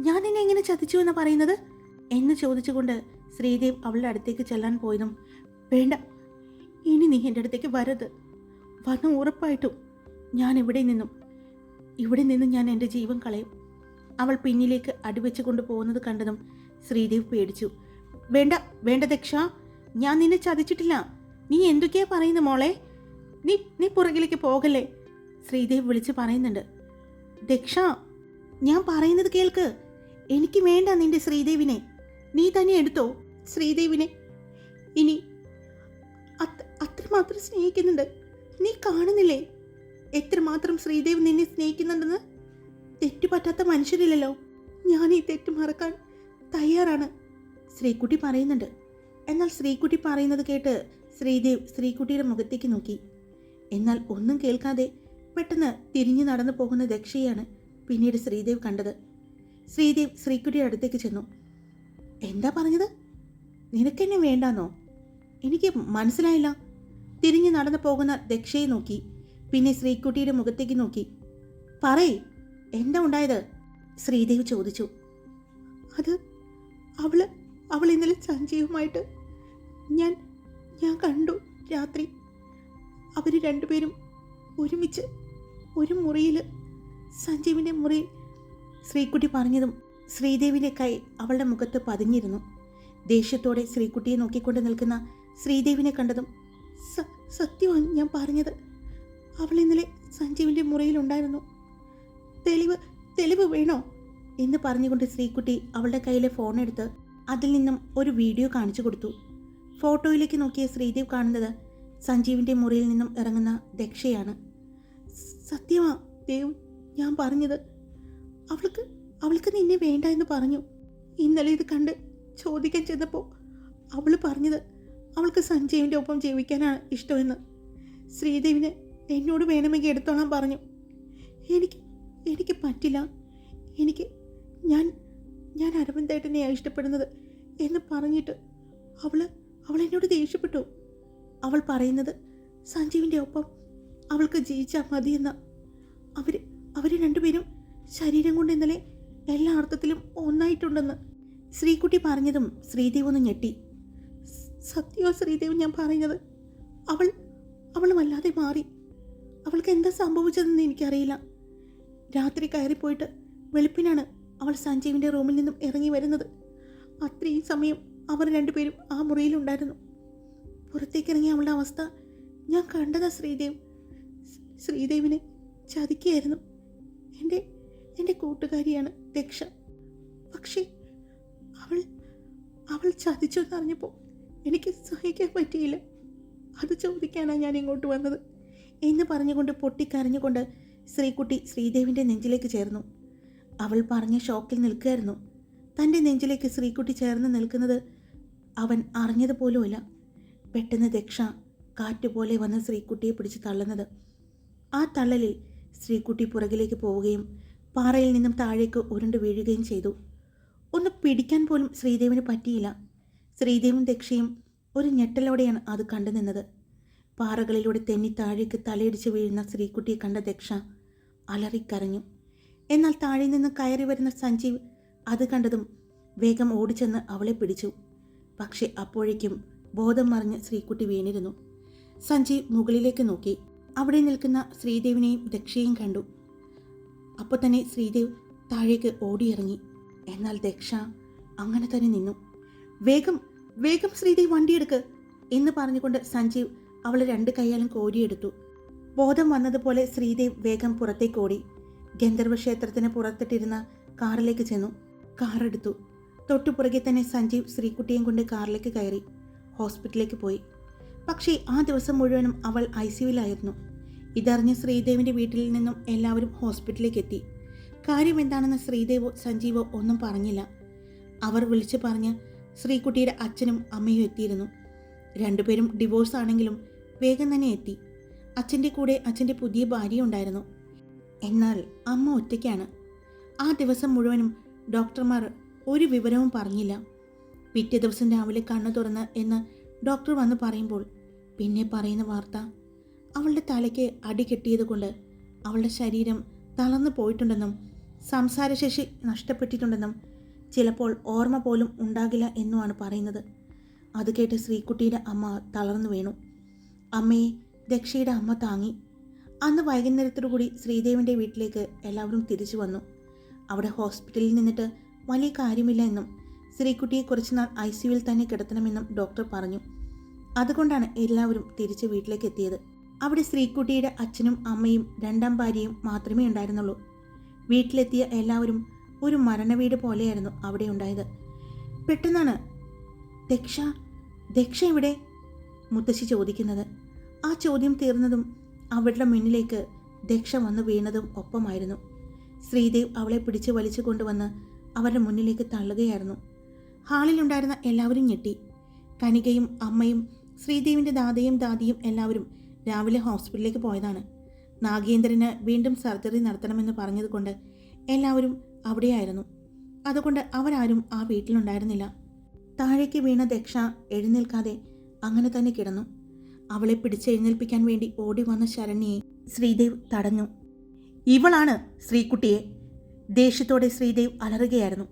ഞാൻ നിന്നെ എങ്ങനെ ചതിച്ചു എന്ന് പറയുന്നത്? എന്ന് ചോദിച്ചുകൊണ്ട് ശ്രീദേവ് അവളുടെ അടുത്തേക്ക് ചെല്ലാൻ പോയതും വേണ്ട ഇനി നീ എന്റെ അടുത്തേക്ക് വരരുത്. വന്ന് ഉറപ്പായിട്ടും ഞാൻ ഇവിടെ നിന്നും ഇവിടെ നിന്ന് ഞാൻ എന്റെ ജീവൻ കളയും. അവൾ പിന്നിലേക്ക് അടിവെച്ച് കൊണ്ടുപോകുന്നത് കണ്ടതും ശ്രീദേവ് പേടിച്ചു. വേണ്ട വേണ്ട ദക്ഷ ഞാൻ നിന്നെ ചതിച്ചിട്ടില്ല. നീ എന്തൊക്കെയാ പറയുന്നത് മോളെ? നീ നീ പുറകിലേക്ക് പോകല്ലേ? ശ്രീദേവ് വിളിച്ച് പറയുന്നുണ്ട്. ദക്ഷ ഞാൻ പറയുന്നത് കേൾക്ക്. എനിക്ക് വേണ്ട നിന്റെ ശ്രീദേവിനെ. നീ തന്നെ എടുത്തോ ശ്രീദേവിനെ. ഇനി അത്ര അത്രമാത്രം സ്നേഹിക്കുന്നുണ്ട്. നീ കാണുന്നില്ലേ? എത്രമാത്രം ശ്രീദേവ് നിന്നെ സ്നേഹിക്കുന്നുണ്ടെന്ന്? തെറ്റുപറ്റാത്ത മനുഷ്യരില്ലല്ലോ. ഞാൻ ഈ തെറ്റ് മറക്കാൻ തയ്യാറാണ് ശ്രീക്കുട്ടി പറയുന്നുണ്ട്. എന്നാൽ ശ്രീക്കുട്ടി പറയുന്നത് കേട്ട് ശ്രീദേവ് ശ്രീക്കുട്ടിയുടെ മുഖത്തേക്ക് നോക്കി. എന്നാൽ ഒന്നും കേൾക്കാതെ പെട്ടെന്ന് തിരിഞ്ഞു നടന്നു പോകുന്ന ദക്ഷയാണ് പിന്നീട് ശ്രീദേവ് കണ്ടത്. ശ്രീദേവ് ശ്രീക്കുട്ടിയുടെ അടുത്തേക്ക് ചെന്നു. എന്താ പറഞ്ഞത്? നിനക്കെന്നെ വേണ്ടാന്നോ? എനിക്ക് മനസ്സിലായില്ല. തിരിഞ്ഞു നടന്നു പോകുന്ന ദക്ഷയെ നോക്കി. പിന്നെ ശ്രീക്കുട്ടിയുടെ മുഖത്തേക്ക് നോക്കി. പറയ് എന്താ ഉണ്ടായത്? ശ്രീദേവ് ചോദിച്ചു. അത് അവൾ അവൾ ഇന്നലെ സഞ്ജീവുമായിട്ട് ഞാൻ ഞാൻ കണ്ടു രാത്രി. അവർ രണ്ടുപേരും ഒരുമിച്ച് ഒരു മുറിയിൽ സഞ്ജീവിന്റെ മുറിയിൽ ശ്രീക്കുട്ടി പറഞ്ഞതും ശ്രീദേവിന്റെ കൈ അവളുടെ മുഖത്ത് പതിഞ്ഞിരുന്നു. ദേഷ്യത്തോടെ ശ്രീക്കുട്ടിയെ നോക്കിക്കൊണ്ട് നിൽക്കുന്ന ശ്രീദേവിനെ കണ്ടതും "സ- സത്യമാണ് ഞാൻ പറഞ്ഞത്. അവൾ ഇന്നലെ സഞ്ജീവിന്റെ മുറിയിലുണ്ടായിരുന്നു. തെളിവ് തെളിവ് വേണോ? എന്ന് പറഞ്ഞുകൊണ്ട് ശ്രീകുട്ടി അവളുടെ കയ്യിലെ ഫോൺ എടുത്ത് അതിൽ നിന്നും ഒരു വീഡിയോ കാണിച്ചു കൊടുത്തു. ഫോട്ടോയിലേക്ക് നോക്കിയ ശ്രീദേവ് കാണുന്നത് സഞ്ജീവിന്റെ മുറിയിൽ നിന്നും ഇറങ്ങുന്ന ദക്ഷയാണ്. സത്യമാ ദേവ് ഞാൻ പറഞ്ഞത് അവൾക്ക് അവൾക്ക് നിന്നെ വേണ്ട എന്ന് പറഞ്ഞു. ഇന്നലെ ഇത് കണ്ട് ചോദിക്കാൻ ചെന്നപ്പോൾ അവൾ പറഞ്ഞത് അവൾക്ക് സഞ്ജീവിന്റെ ഒപ്പം ജീവിക്കാനാണ് ഇഷ്ടമെന്ന്. ശ്രീദേവിന് എന്നോട് വേണമെങ്കിൽ എടുത്തോളാൻ പറഞ്ഞു. എനിക്ക് എനിക്ക് പറ്റില്ല. എനിക്ക് ഞാൻ ഞാൻ അരവിന്ദേട്ടനെയാണ് ഇഷ്ടപ്പെടുന്നത് എന്ന് പറഞ്ഞിട്ട് അവൾ അവൾ എന്നോട് ദേഷ്യപ്പെട്ടു. അവൾ പറയുന്നത് സഞ്ജീവിന്റെ ഒപ്പം അവൾക്ക് ജീവിച്ചാൽ മതിയെന്ന. അവർ അവർ രണ്ടുപേരും ശരീരം കൊണ്ട് ഇന്നലെ എല്ലാ അർത്ഥത്തിലും ഒന്നായിട്ടുണ്ടെന്ന് ശ്രീകുട്ടി പറഞ്ഞതും ശ്രീദേവ് ഒന്ന് ഞെട്ടി. സത്യോ ശ്രീദേവ് ഞാൻ പറയുന്നത് അവൾ അവൾ വല്ലാതെ മാറി. അവൾക്ക് എന്താ സംഭവിച്ചതെന്ന് എനിക്കറിയില്ല. രാത്രി കയറിപ്പോയിട്ട് വെളുപ്പിനാണ് അവൾ സഞ്ജീവിന്റെ റൂമിൽ നിന്നും ഇറങ്ങി വരുന്നത്. അത്രയും സമയം അവർ രണ്ടുപേരും ആ മുറിയിലുണ്ടായിരുന്നു. പുറത്തേക്ക് ഇറങ്ങിയ അവളുടെ അവസ്ഥ ഞാൻ കണ്ടതാ ശ്രീദേവ്. ശ്രീദേവിനെ ചതിക്കുകയായിരുന്നു. എന്റെ എന്റെ കൂട്ടുകാരിയാണ് ദക്ഷ പക്ഷേ അവൾ അവൾ ചതിച്ചു എന്നറിഞ്ഞപ്പോൾ എനിക്ക് സഹിക്കാൻ പറ്റിയില്ല. അത് ചോദിക്കാനാണ് ഞാൻ ഇങ്ങോട്ട് വന്നത് എന്ന് പറഞ്ഞുകൊണ്ട് പൊട്ടിക്കരഞ്ഞുകൊണ്ട് ശ്രീകുട്ടി ശ്രീദേവിന്റെ നെഞ്ചിലേക്ക് ചേർന്നു. അവൾ പറഞ്ഞ ഷോക്കിൽ നിൽക്കുകയായിരുന്നു. തന്റെ നെഞ്ചിലേക്ക് ശ്രീകുട്ടി ചേർന്ന് നിൽക്കുന്നത് അവൻ അറിഞ്ഞതുപോലുമല്ല. പെട്ടെന്ന് ദക്ഷ കാറ്റുപോലെ വന്ന് ശ്രീകുട്ടിയെ പിടിച്ച് തള്ളുന്നത്. ആ തള്ളലിൽ ശ്രീകുട്ടി പുറകിലേക്ക് പോവുകയും പാറയിൽ നിന്നും താഴേക്ക് ഉരുണ്ട് വീഴുകയും ചെയ്തു. ഒന്ന് പിടിക്കാൻ പോലും ശ്രീദേവിന് പറ്റിയില്ല. ശ്രീദേവും ദക്ഷയും ഒരു ഞെട്ടലോടെയാണ് അത് കണ്ടു നിന്നത്. പാറകളിലൂടെ തെന്നി താഴേക്ക് തലയിടിച്ച് വീഴുന്ന ശ്രീകുട്ടിയെ കണ്ട ദക്ഷ അലറിക്കരഞ്ഞു. എന്നാൽ താഴെ നിന്ന് കയറി വരുന്ന സഞ്ജീവ് അത് കണ്ടതും വേഗം ഓടിച്ചെന്ന് അവളെ പിടിച്ചു. പക്ഷെ അപ്പോഴേക്കും ബോധം മറിഞ്ഞ് ശ്രീക്കുട്ടി വീണിരുന്നു. സഞ്ജീവ് മുകളിലേക്ക് നോക്കി. അവിടെ നിൽക്കുന്ന ശ്രീദേവിനെയും ദക്ഷയെയും കണ്ടു. അപ്പോൾ തന്നെ ശ്രീദേവ് താഴേക്ക് ഓടിയിറങ്ങി. എന്നാൽ ദക്ഷ അങ്ങനെ തന്നെ നിന്നു. വേഗം വേഗം ശ്രീദേവ് വണ്ടിയെടുക്ക് എന്ന് പറഞ്ഞുകൊണ്ട് സഞ്ജീവ് അവളെ രണ്ട് കൈയാലും കോരിയെടുത്തു. ബോധം വന്നതുപോലെ ശ്രീദേവ് വേഗം പുറത്തേക്ക് ഓടി. ഗന്ധർവ ക്ഷേത്രത്തിന് പുറത്തിട്ടിരുന്ന കാറിലേക്ക് ചെന്നു. കാറെടുത്തു തൊട്ടുപുറകെ തന്നെ സഞ്ജീവ് ശ്രീകുട്ടിയും കൊണ്ട് കാറിലേക്ക് കയറി. ഹോസ്പിറ്റലിലേക്ക് പോയി. പക്ഷേ ആ ദിവസം മുഴുവനും അവൾ ഐ സിയുവിലായിരുന്നു ഇതറിഞ്ഞ് ശ്രീദേവിന്റെ വീട്ടിൽ നിന്നും എല്ലാവരും ഹോസ്പിറ്റലിലേക്ക് എത്തി. കാര്യം എന്താണെന്ന് ശ്രീദേവോ സഞ്ജീവോ ഒന്നും പറഞ്ഞില്ല. അവർ വിളിച്ചു പറഞ്ഞ് ശ്രീകുട്ടിയുടെ അച്ഛനും അമ്മയും എത്തിയിരുന്നു. രണ്ടുപേരും ഡിവോഴ്സ് ആണെങ്കിലും വേഗം തന്നെ എത്തി. അച്ഛന്റെ കൂടെ അച്ഛന്റെ പുതിയ ഭാര്യ ഉണ്ടായിരുന്നു. എന്നാൽ അമ്മ ഒറ്റയ്ക്കാണ്. ആ ദിവസം മുഴുവനും ഡോക്ടർമാർ ഒരു വിവരവും പറഞ്ഞില്ല. പിറ്റേ ദിവസം രാവിലെ കണ്ണു തുറന്ന് എന്ന് ഡോക്ടർ വന്ന് പറയുമ്പോൾ പിന്നെ പറയുന്ന വാർത്ത അവളുടെ തലയ്ക്ക് അടി കെട്ടിയതുകൊണ്ട് അവളുടെ ശരീരം തളർന്നു പോയിട്ടുണ്ടെന്നും സംസാരശേഷി നഷ്ടപ്പെട്ടിട്ടുണ്ടെന്നും ചിലപ്പോൾ ഓർമ്മ പോലും ഉണ്ടാകില്ല എന്നുമാണ് പറയുന്നത്. അത് കേട്ട് ശ്രീകുട്ടിയുടെ അമ്മ തളർന്നു വീണു. അമ്മയെ ദക്ഷയുടെ അമ്മ താങ്ങി. അന്ന് വൈകുന്നേരത്തോടുകൂടി ശ്രീദേവിന്റെ വീട്ടിലേക്ക് എല്ലാവരും തിരിച്ചു വന്നു. അവിടെ ഹോസ്പിറ്റലിൽ നിന്നിട്ട് വലിയ കാര്യമില്ല എന്നും ശ്രീകുട്ടിയെ കുറച്ചുനാൾ ഐ സിയുവിൽ തന്നെ കിടത്തണമെന്നും ഡോക്ടർ പറഞ്ഞു. അതുകൊണ്ടാണ് എല്ലാവരും തിരിച്ച് വീട്ടിലേക്ക് എത്തിയത്. അവിടെ ശ്രീകുട്ടിയുടെ അച്ഛനും അമ്മയും രണ്ടാം ഭാര്യയും മാത്രമേ ഉണ്ടായിരുന്നുള്ളൂ. വീട്ടിലെത്തിയ എല്ലാവരും ഒരു മരണവീട് പോലെയായിരുന്നു അവിടെ ഉണ്ടായത്. പെട്ടെന്നാണ് ദക്ഷ ദക്ഷ എവിടെ? മുത്തശ്ശി ചോദിക്കുന്നത്. ആ ചോദ്യം തീർന്നതും അവളുടെ മുന്നിലേക്ക് ദക്ഷ വന്നു വീണതും ഒപ്പമായിരുന്നു. ശ്രീദേവ് അവളെ പിടിച്ച് വലിച്ചു കൊണ്ടുവന്ന് അവരുടെ മുന്നിലേക്ക് തള്ളുകയായിരുന്നു. ഹാളിലുണ്ടായിരുന്ന എല്ലാവരും ഞെട്ടി. കനികയും അമ്മയും ശ്രീദേവിന്റെ ദാദയും ദാദിയും എല്ലാവരും രാവിലെ ഹോസ്പിറ്റലിലേക്ക് പോയതാണ്. നാഗേന്ദ്രന് വീണ്ടും സർജറി നടത്തണമെന്ന് പറഞ്ഞതുകൊണ്ട് എല്ലാവരും അവിടെയായിരുന്നു. അതുകൊണ്ട് അവരാരും ആ വീട്ടിലുണ്ടായിരുന്നില്ല. താഴേക്ക് വീണ ദക്ഷ എഴുന്നേൽക്കാതെ അങ്ങനെ തന്നെ കിടന്നു. അവളെ പിടിച്ചെഴുന്നേൽപ്പിക്കാൻ വേണ്ടി ഓടി വന്ന ശരണ്യയെ ശ്രീദേവ് തടഞ്ഞു. ഇവളാണ് ശ്രീകുട്ടിയെ. ദേഷ്യത്തോടെ ശ്രീദേവ് അലറുകയായിരുന്നു.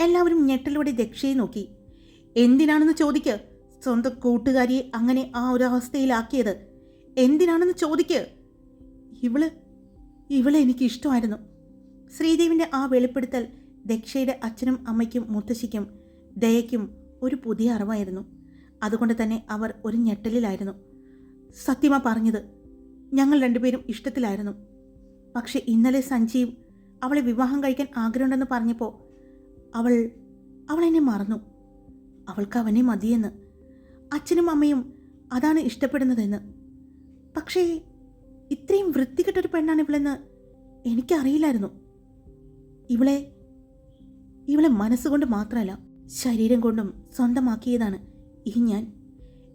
എല്ലാവരും ഞെട്ടലോടെ ദക്ഷയെ നോക്കി. എന്തിനാണെന്ന് ചോദിക്ക്. സ്വന്തം കൂട്ടുകാരിയെ അങ്ങനെ ആ ഒരു അവസ്ഥയിലാക്കിയത്. എന്തിനാണെന്ന് ചോദിക്ക്. ഇവൾ ഇവളെ എനിക്ക് ഇഷ്ടമായിരുന്നു ശ്രീദേവിന്റെ ആ വെളിപ്പെടുത്തൽ ദക്ഷയുടെ അച്ഛനും അമ്മയ്ക്കും മുത്തശ്ശിക്കും ദയയ്ക്കും ഒരു പുതിയ അറിവായിരുന്നു. അതുകൊണ്ട് തന്നെ അവർ ഒരു ഞെട്ടലിലായിരുന്നു. സത്യമാ പറഞ്ഞത്. ഞങ്ങൾ രണ്ടുപേരും ഇഷ്ടത്തിലായിരുന്നു. പക്ഷെ ഇന്നലെ സഞ്ജീവ് അവളെ വിവാഹം കഴിക്കാൻ ആഗ്രഹമുണ്ടെന്ന് പറഞ്ഞപ്പോൾ അവൾ അവൾ എന്നെ മറന്നു. അവൾക്ക് അവനെ മതിയെന്ന്. അച്ഛനും അമ്മയും അതാണ് ഇഷ്ടപ്പെടുന്നതെന്ന്. പക്ഷേ ഇത്രയും വൃത്തികെട്ടൊരു പെണ്ണാണ് ഇവളെന്ന് എനിക്കറിയില്ലായിരുന്നു. ഇവളെ ഇവളെ മനസ്സുകൊണ്ട് മാത്രമല്ല ശരീരം കൊണ്ടും സ്വന്തമാക്കിയതാണ് ഈ ഞാൻ.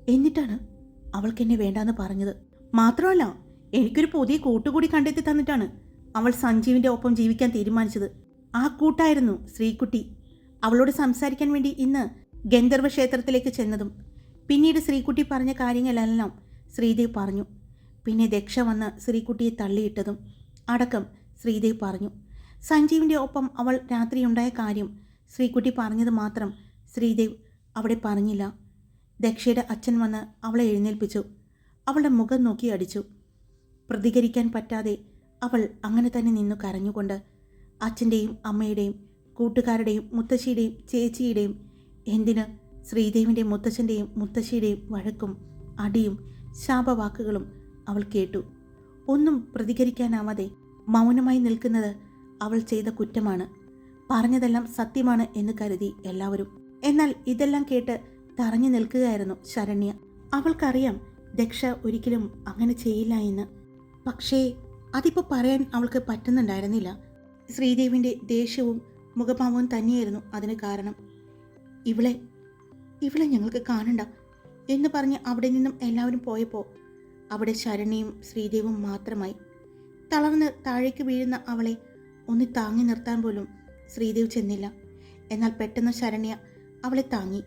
എന്നിട്ടാണ് അവൾക്ക് എന്നെ വേണ്ടാന്ന് പറഞ്ഞത്. മാത്രമല്ല എനിക്കൊരു പുതിയ കൂട്ടുകൂടി കണ്ടെത്തി തന്നിട്ടാണ് അവൾ സഞ്ജീവിന്റെ ഒപ്പം ജീവിക്കാൻ തീരുമാനിച്ചത്. ആ കൂട്ടായിരുന്നു ശ്രീകുട്ടി. അവളോട് സംസാരിക്കാൻ വേണ്ടി ഇന്ന് ഗന്ധർവ ക്ഷേത്രത്തിലേക്ക് ചെന്നതും പിന്നീട് ശ്രീകുട്ടി പറഞ്ഞ കാര്യങ്ങളെല്ലാം ശ്രീദേവ് പറഞ്ഞു. പിന്നെ ദക്ഷ വന്ന് ശ്രീകുട്ടിയെ തള്ളിയിട്ടതും അടക്കം ശ്രീദേവ് പറഞ്ഞു. സഞ്ജീവിന്റെ ഒപ്പം അവൾ രാത്രിയുണ്ടായ കാര്യം ശ്രീകുട്ടി പറഞ്ഞത് മാത്രം ശ്രീദേവ് അവിടെ പറഞ്ഞില്ല. ദക്ഷയുടെ അച്ഛൻ വന്ന് അവളെ എഴുന്നേൽപ്പിച്ചു. അവളുടെ മുഖം നോക്കി അടിച്ചു. പ്രതികരിക്കാൻ പറ്റാതെ അവൾ അങ്ങനെ തന്നെ നിന്നു കരഞ്ഞുകൊണ്ട് അച്ഛന്റെയും അമ്മയുടെയും കൂട്ടുകാരുടെയും മുത്തശ്ശിയുടെയും ചേച്ചിയുടെയും എന്തിന് ശ്രീദേവിന്റെ മുത്തച്ഛന്റെയും മുത്തശ്ശിയുടെയും വഴക്കും അടിയും ശാപവാക്കുകളും അവൾ കേട്ടു. ഒന്നും പ്രതികരിക്കാനാവാതെ മൗനമായി നിൽക്കുന്നത് അവൾ ചെയ്ത കുറ്റമാണ്. പറഞ്ഞതെല്ലാം സത്യമാണ് എന്ന് കരുതി എല്ലാവരും. എന്നാൽ ഇതെല്ലാം കേട്ട് തറഞ്ഞു നിൽക്കുകയായിരുന്നു ശരണ്യ. അവൾക്കറിയാം ദക്ഷ ഒരിക്കലും അങ്ങനെ ചെയ്യില്ല എന്ന്. പക്ഷേ അതിപ്പോൾ പറയാൻ അവൾക്ക് പറ്റുന്നുണ്ടായിരുന്നില്ല. ശ്രീദേവിന്റെ ദേഷ്യവും മുഖഭാവവും തന്നെയായിരുന്നു അതിന് കാരണം. ഇവളെ ഇവളെ ഞങ്ങൾക്ക് കാണണ്ട എന്ന് പറഞ്ഞ് അവിടെ നിന്നും എല്ലാവരും പോയപ്പോൾ അവിടെ ശരണ്യയും ശ്രീദേവും മാത്രമായി. തളർന്ന് താഴേക്ക് വീഴുന്ന അവളെ ഒന്ന് താങ്ങി നിർത്താൻ പോലും ശ്രീദേവ് ചെന്നില്ല. എന്നാൽ പെട്ടെന്ന് ശരണ്യ അവളെ താങ്ങി.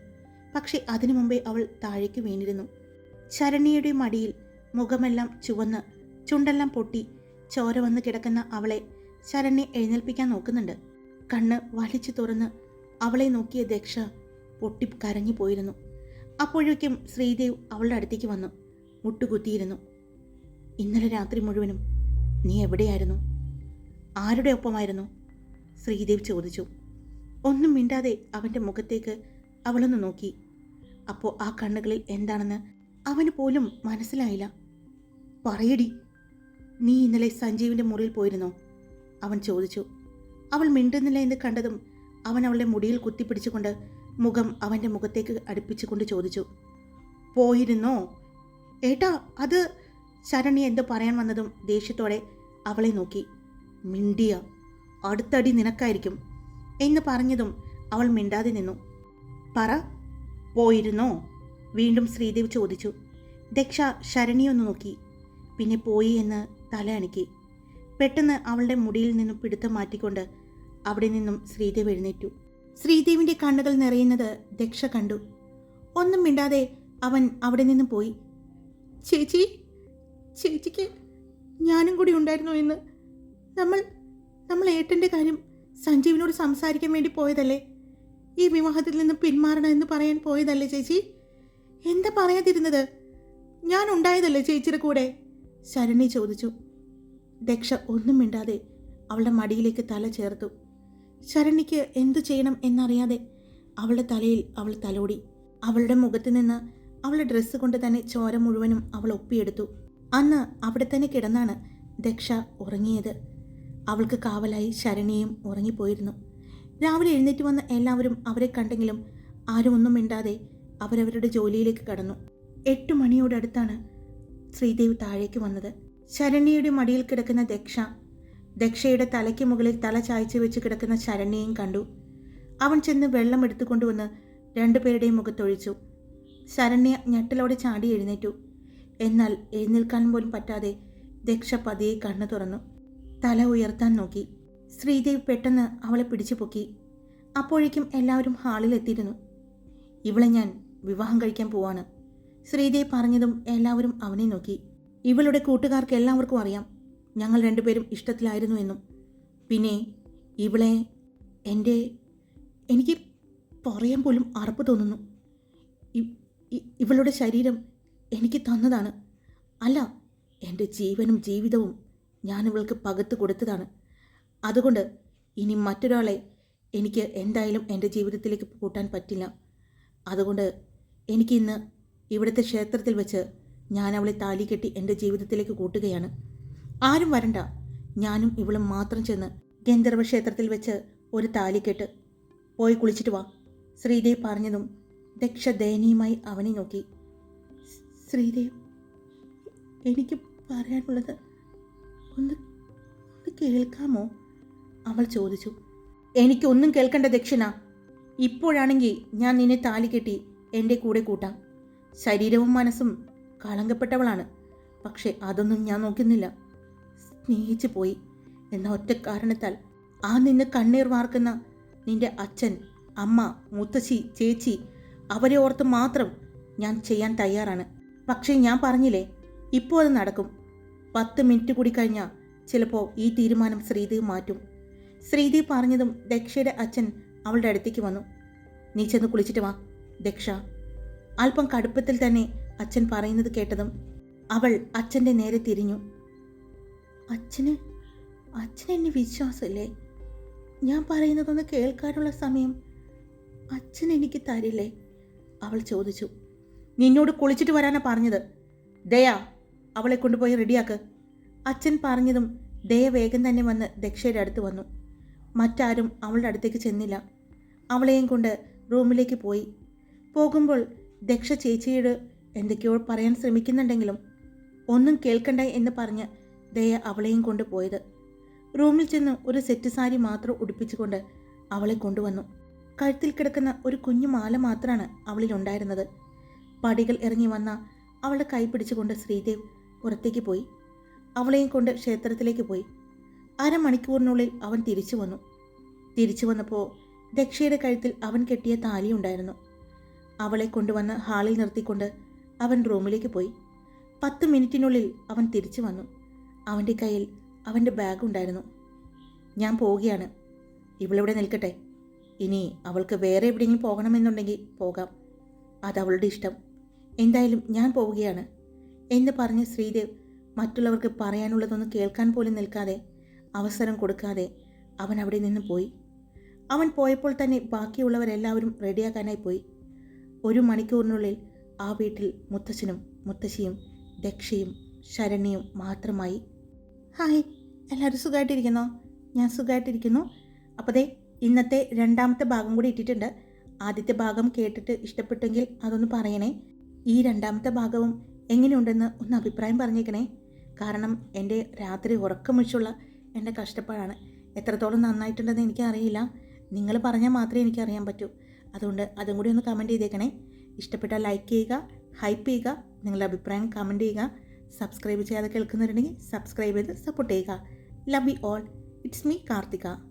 പക്ഷേ അതിനു മുമ്പേ അവൾ താഴേക്ക് വീണിരുന്നു. ശരണ്യയുടെ മടിയിൽ മുഖമെല്ലാം ചുവന്ന് ചുണ്ടെല്ലാം പൊട്ടി ചോര വന്ന് കിടക്കുന്ന അവളെ ശരണ്യ എഴുന്നേൽപ്പിക്കാൻ നോക്കുന്നുണ്ട്. കണ്ണ് വലിച്ചു തുറന്ന് അവളെ നോക്കിയ ദക്ഷ പൊട്ടി കരഞ്ഞു പോയിരുന്നു. അപ്പോഴേക്കും ശ്രീദേവ് അവളുടെ അടുത്തേക്ക് വന്നു. മുട്ടുകുത്തിയിരുന്നു. ഇന്നലെ രാത്രി മുഴുവനും നീ എവിടെയായിരുന്നു? ആരുടെ ഒപ്പമായിരുന്നു? ശ്രീദേവ് ചോദിച്ചു. ഒന്നും മിണ്ടാതെ അവന്റെ മുഖത്തേക്ക് അവളൊന്ന് നോക്കി. അപ്പോൾ ആ കണ്ണുകളിൽ എന്താണെന്ന് അവന് പോലും മനസ്സിലായില്ല. പറയടി നീ ഇന്നലെ സഞ്ജീവിന്റെ മുറിയിൽ പോയിരുന്നോ? അവൻ ചോദിച്ചു. അവൾ മിണ്ടുന്നില്ല എന്ന് കണ്ടതും അവൻ അവളുടെ മുടിയിൽ കുത്തിപ്പിടിച്ചുകൊണ്ട് മുഖം അവന്റെ മുഖത്തേക്ക് അടുപ്പിച്ചുകൊണ്ട് ചോദിച്ചു. പോയിരുന്നോ? ഏട്ടാ അത് ശരണി എന്ത് പറയാൻ വന്നതും ദേഷ്യത്തോടെ അവളെ നോക്കി. മിണ്ടിയ അടുത്തടി നിനക്കായിരിക്കും എന്ന് പറഞ്ഞതും അവൾ മിണ്ടാതെ നിന്നു. പറ. പോയിരുന്നോ? വീണ്ടും ശ്രീദേവ് ചോദിച്ചു. ദക്ഷ ശരണിയൊന്ന് നോക്കി. പിന്നെ പോയി എന്ന് തല അണുക്കി പെട്ടെന്ന് അവളുടെ മുടിയിൽ നിന്നും പിടുത്തം മാറ്റിക്കൊണ്ട് അവിടെ നിന്നും ശ്രീദേവ് എഴുന്നേറ്റു. ശ്രീദേവിന്റെ കണ്ണുകൾ നിറയുന്നത് ദക്ഷ കണ്ടു. ഒന്നും മിണ്ടാതെ അവൻ അവിടെ നിന്നും പോയി. ചേച്ചി ചേച്ചിക്ക് ഞാനും കൂടി ഉണ്ടായിരുന്നു എന്ന്. നമ്മൾ നമ്മൾ ഏട്ടന്റെ കാര്യം സഞ്ജീവിനോട് സംസാരിക്കാൻ വേണ്ടി പോയതല്ലേ? ഈ വിവാഹത്തിൽ നിന്ന് പിന്മാറണം എന്ന് പറയാൻ പോയതല്ലേ ചേച്ചി? എന്താ പറയാതിരുന്നത്? ഞാൻ ഉണ്ടായതല്ലേ ചേച്ചിയുടെ കൂടെ? ശരണി ചോദിച്ചു. ദക്ഷ ഒന്നും മിണ്ടാതെ അവളുടെ മടിയിലേക്ക് തല ചേർത്തു. ശരണിക്ക് എന്തു ചെയ്യണം എന്നറിയാതെ അവളുടെ തലയിൽ അവൾ തലോടി. അവളുടെ മുഖത്ത് നിന്ന് അവളുടെ ഡ്രസ്സ് കൊണ്ട് തന്നെ ചോര മുഴുവനും അവൾ ഒപ്പിയെടുത്തു. അന്ന് അവിടെ തന്നെ കിടന്നാണ് ദക്ഷ ഉറങ്ങിയത്. അവൾക്ക് കാവലായി ശരണിയും ഉറങ്ങിപ്പോയിരുന്നു. രാവിലെ എഴുന്നേറ്റ് വന്ന എല്ലാവരും അവരെ കണ്ടെങ്കിലും ആരും ഒന്നും മിണ്ടാതെ അവരവരുടെ ജോലിയിലേക്ക് കടന്നു. എട്ട് മണിയോടടുത്താണ് ശ്രീദേവ് താഴേക്ക് വന്നത്. ശരണ്യയുടെ മടിയിൽ കിടക്കുന്ന ദക്ഷ ദക്ഷയുടെ തലയ്ക്ക് മുകളിൽ തല ചായച്ചു വെച്ച് കിടക്കുന്ന ശരണ്യയും കണ്ടു. അവൻ ചെന്ന് വെള്ളം എടുത്തുകൊണ്ടുവന്ന് രണ്ടുപേരുടെയും മുഖത്തൊഴിച്ചു. ശരണ്യ ഞെട്ടലോടെ ചാടി എഴുന്നേറ്റു. എന്നാൽ എഴുന്നേൽക്കാൻ പോലും പറ്റാതെ ദക്ഷ പതിയെ കണ്ണു തുറന്നു. തല ഉയർത്താൻ നോക്കി. ശ്രീദേവ് പെട്ടെന്ന് അവളെ പിടിച്ചു പൊക്കി. അപ്പോഴേക്കും എല്ലാവരും ഹാളിലെത്തിയിരുന്നു ഇവളെ ഞാൻ വിവാഹം കഴിക്കാൻ പോവാണ് ശ്രീദേവ് പറഞ്ഞതും എല്ലാവരും അവനെ നോക്കി. ഇവളുടെ കൂട്ടുകാർക്ക് എല്ലാവർക്കും അറിയാം. ഞങ്ങൾ രണ്ടുപേരും ഇഷ്ടത്തിലായിരുന്നു എന്നും. പിന്നെ ഇവളെ എന്റെ എനിക്ക് പറയാൻ പോലും അറപ്പ് തോന്നുന്നു. ഇവളുടെ ശരീരം എനിക്ക് തന്നതാണ്. അല്ല എന്റെ ജീവനും ജീവിതവും ഞാൻ ഇവൾക്ക് പകത്ത് കൊടുത്തതാണ്. അതുകൊണ്ട് ഇനി മറ്റൊരാളെ എനിക്ക് എന്തായാലും എന്റെ ജീവിതത്തിലേക്ക് കൂട്ടാൻ പറ്റില്ല. അതുകൊണ്ട് എനിക്കിന്ന് ഇവിടുത്തെ ക്ഷേത്രത്തിൽ വെച്ച് ഞാൻ അവളെ താലി കെട്ടി എന്റെ ജീവിതത്തിലേക്ക് കൂട്ടുകയാണ്. ആരും വരണ്ട. ഞാനും ഇവളും മാത്രം ചെന്ന് ഗന്ധർവ ക്ഷേത്രത്തിൽ വെച്ച് ഒരു താലി കെട്ട് പോയി കുളിച്ചിട്ട് വാ. ശ്രീദേവ് പറഞ്ഞതും ദക്ഷ ദയനീയമായി അവനെ നോക്കി. "സ്- ശ്രീദേവ് എനിക്ക് പറയാനുള്ളത് ഒന്ന് ഒന്ന് കേൾക്കാമോ? അവൾ ചോദിച്ചു എനിക്കൊന്നും കേൾക്കേണ്ട ദക്ഷിണ. ഇപ്പോഴാണെങ്കിൽ ഞാൻ നിന്നെ താലി കെട്ടി എന്റെ കൂടെ കൂട്ടാം. ശരീരവും മനസ്സും കളങ്കപ്പെട്ടവളാണ്. പക്ഷേ അതൊന്നും ഞാൻ നോക്കുന്നില്ല. സ്നേഹിച്ചു പോയി. എന്ന ഒറ്റ കാരണത്താൽ ആ നിന്നെ കണ്ണീർ വാർക്കുന്ന നിന്റെ അച്ഛൻ അമ്മ മുത്തശ്ശി ചേച്ചി അവരെ ഓർത്ത് മാത്രം ഞാൻ ചെയ്യാൻ തയ്യാറാണ്. പക്ഷേ ഞാൻ പറഞ്ഞില്ലേ ഇപ്പോൾ അത് നടക്കും. പത്ത് മിനിറ്റ് കൂടി കഴിഞ്ഞാൽ ചിലപ്പോൾ ഈ തീരുമാനം ശ്രീദേവ് മാറ്റും. ശ്രീദേവ് പറഞ്ഞതും ദക്ഷയുടെ അച്ഛൻ അവളുടെ അടുത്തേക്ക് വന്നു. നീ ചെന്ന് കുളിച്ചിട്ട് വാ ദക്ഷ. അല്പം കടുപ്പത്തിൽ തന്നെ അച്ഛൻ പറയുന്നത് കേട്ടതും അവൾ അച്ഛന്റെ നേരെ തിരിഞ്ഞു. അച്ഛന് അച്ഛനെന്നെ വിശ്വാസമില്ലേ? ഞാൻ പറയുന്നതൊന്ന് കേൾക്കാനുള്ള സമയം അച്ഛൻ എനിക്ക് തരില്ലേ? അവൾ ചോദിച്ചു. നിന്നോട് കുളിച്ചിട്ട് വരാനാ പറഞ്ഞത്. ദയാ അവളെ കൊണ്ടുപോയി റെഡിയാക്ക്. അച്ഛൻ പറഞ്ഞതും ദയ വേഗം തന്നെ വന്ന് ദക്ഷയുടെ അടുത്ത് വന്നു. മറ്റാരും അവളുടെ അടുത്തേക്ക് ചെന്നില്ല. അവളെയും കൊണ്ട് റൂമിലേക്ക് പോയി. പോകുമ്പോൾ ദക്ഷ ചേച്ചിയോട് എന്തൊക്കെയോ പറയാൻ ശ്രമിക്കുന്നുണ്ടെങ്കിലും ഒന്നും കേൾക്കണ്ട എന്ന് പറഞ്ഞ് ദയ അവളെയും കൊണ്ട് പോയത്. റൂമിൽ ചെന്ന് ഒരു സെറ്റ് സാരി മാത്രം ഉടുപ്പിച്ചുകൊണ്ട് അവളെ കൊണ്ടുവന്നു. കഴുത്തിൽ കിടക്കുന്ന ഒരു കുഞ്ഞു മാല മാത്രമാണ് അവളിലുണ്ടായിരുന്നത് പടികൾ ഇറങ്ങി വന്ന അവളുടെ കൈ പിടിച്ചുകൊണ്ട് ശ്രീദേവ് പുറത്തേക്ക് പോയി. അവളെയും കൊണ്ട് ക്ഷേത്രത്തിലേക്ക് പോയി. അരമണിക്കൂറിനുള്ളിൽ അവൻ തിരിച്ചു വന്നു. തിരിച്ചു വന്നപ്പോൾ ദക്ഷയുടെ കഴുത്തിൽ അവൻ കെട്ടിയ താലിയുണ്ടായിരുന്നു അവളെ കൊണ്ടുവന്ന് ഹാളിൽ നിർത്തിക്കൊണ്ട് അവൻ റൂമിലേക്ക് പോയി. പത്ത് മിനിറ്റിനുള്ളിൽ അവൻ തിരിച്ചു വന്നു. അവന്റെ കയ്യിൽ അവന്റെ ബാഗ് ഉണ്ടായിരുന്നു. ഞാൻ പോവുകയാണ്. ഇവളിവിടെ നിൽക്കട്ടെ. ഇനി അവൾക്ക് വേറെ എവിടെയെങ്കിലും പോകണമെന്നുണ്ടെങ്കിൽ പോകാം. അതവളുടെ ഇഷ്ടം. എന്തായാലും ഞാൻ പോവുകയാണ്. എന്ന് പറഞ്ഞ് ശ്രീദേവ് മറ്റുള്ളവർക്ക് പറയാനുള്ളതൊന്നും കേൾക്കാൻ പോലും നിൽക്കാതെ അവസരം കൊടുക്കാതെ അവൻ അവിടെ നിന്ന് പോയി. അവൻ പോയപ്പോൾ തന്നെ ബാക്കിയുള്ളവരെല്ലാവരും റെഡിയാക്കാനായി പോയി. ഒരു മണിക്കൂറിനുള്ളിൽ ആ വീട്ടിൽ മുത്തച്ഛനും മുത്തശ്ശിയും ദക്ഷയും ശരണ്യയും മാത്രമായി. ഹായ് എല്ലാവരും സുഖമായിട്ടിരിക്കുന്നോ ഞാൻ സുഖമായിട്ടിരിക്കുന്നു അപ്പോൾ ദേ ഇന്നത്തെ രണ്ടാമത്തെ ഭാഗം കൂടി ഇട്ടിട്ടുണ്ട്. ആദ്യത്തെ ഭാഗം കേട്ടിട്ട് ഇഷ്ടപ്പെട്ടെങ്കിൽ അതൊന്ന് പറയണേ. ഈ രണ്ടാമത്തെ ഭാഗവും എങ്ങനെയുണ്ടെന്ന് ഒന്ന് അഭിപ്രായം പറഞ്ഞേക്കണേ. കാരണം എന്റെ രാത്രി ഉറക്കമിച്ചുള്ള എന്റെ കഷ്ടപ്പാടാണ്. എത്രത്തോളം നന്നായിട്ടുണ്ടെന്ന് എനിക്കറിയില്ല. നിങ്ങൾ പറഞ്ഞാൽ മാത്രമേ എനിക്കറിയാൻ പറ്റൂ. അതുകൊണ്ട് അതും കൂടി ഒന്ന് കമന്റ് ചെയ്തേക്കണേ. ഇഷ്ടപ്പെട്ടാൽ ലൈക്ക് ചെയ്യുക ഹൈപ്പ് ചെയ്യുക നിങ്ങളുടെ അഭിപ്രായം കമന്റ് ചെയ്യുക. സബ്സ്ക്രൈബ് ചെയ്യാതെ കേൾക്കുന്നവരുണ്ടെങ്കിൽ സബ്സ്ക്രൈബ് ചെയ്ത് സപ്പോർട്ട് ചെയ്യുക. Love you all it's me Karthika.